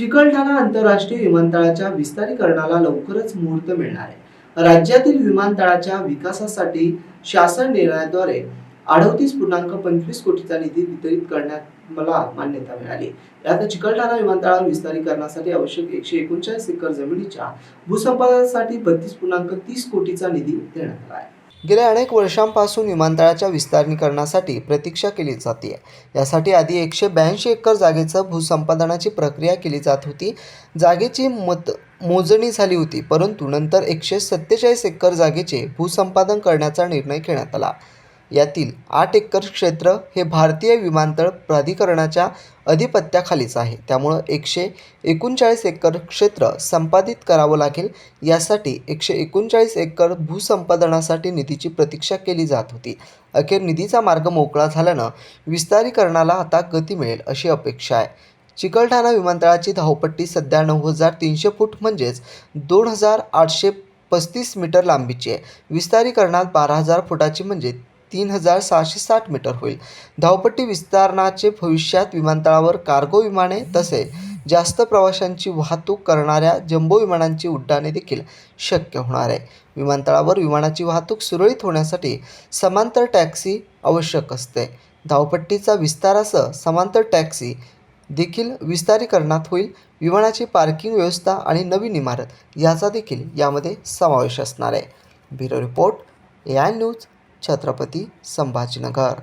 चिकलठाणा आंतरराष्ट्रीय विमानतळाच्या विस्तारीकरणाला लवकरच मुहूर्त मिळणार आहे. राज्यातील विमानतळाच्या विकासासाठी शासन निर्णयाद्वारे अडतीस पूर्णांक पंचवीस कोटीचा निधी वितरित करण्यात मला मान्यता मिळाली. यात चिकलठाणा विमानतळावर विस्तारीकरणासाठी आवश्यक एकशे एकोणचाळीस एकर जमिनीच्या भूसंपादनासाठी बत्तीस पूर्णांक तीस कोटीचा निधी देण्यात आला आहे. गेल्या अनेक वर्षांपासून विमानतळाच्या विस्तारीकरणासाठी प्रतीक्षा केली जाते. यासाठी आधी एकशे ब्याऐंशी एकर जागेचं भूसंपादनाची प्रक्रिया केली जात होती. जागेची मत मोजणी झाली होती परंतु नंतर एकशे सत्तेचाळीस एकर जागेचे भूसंपादन करण्याचा निर्णय घेण्यात आला. यातील आठ एकर क्षेत्र हे भारतीय विमानतळ प्राधिकरणाच्या अधिपत्याखालीच आहे. त्यामुळं एकशे एकोणचाळीस एकर क्षेत्र संपादित करावं लागेल. यासाठी एकशे एकोणचाळीस एकर भूसंपादनासाठी निधीची प्रतीक्षा केली जात होती. अखेर निधीचा मार्ग मोकळा झाल्यानं विस्तारीकरणाला आता गती मिळेल अशी अपेक्षा आहे. चिकलठाणा विमानतळाची धावपट्टी सध्या नऊ हजार तीनशे फूट म्हणजेच दोन हजार आठशे पस्तीस मीटर लांबीची आहे. विस्तारीकरणात बारा हजार फुटाची म्हणजे तीन हजार सहाशे साठ मीटर होईल. धावपट्टी विस्तारणाचे भविष्यात विमानतळावर कार्गो विमाने तसे जास्त प्रवाशांची वाहतूक करणाऱ्या जम्बो विमानांची उड्डाणे देखील शक्य होणार आहे. विमानतळावर विमानाची वाहतूक सुरळीत होण्यासाठी समांतर टॅक्सी आवश्यक असते. धावपट्टीचा विस्तारासह समांतर टॅक्सी देखील विस्तारीकरणात होईल. विमानाची पार्किंग व्यवस्था आणि नवीन इमारत याचा देखील यामध्ये समावेश असणार आहे. Bureau report A I news Chhatrapati Sambhajinagar.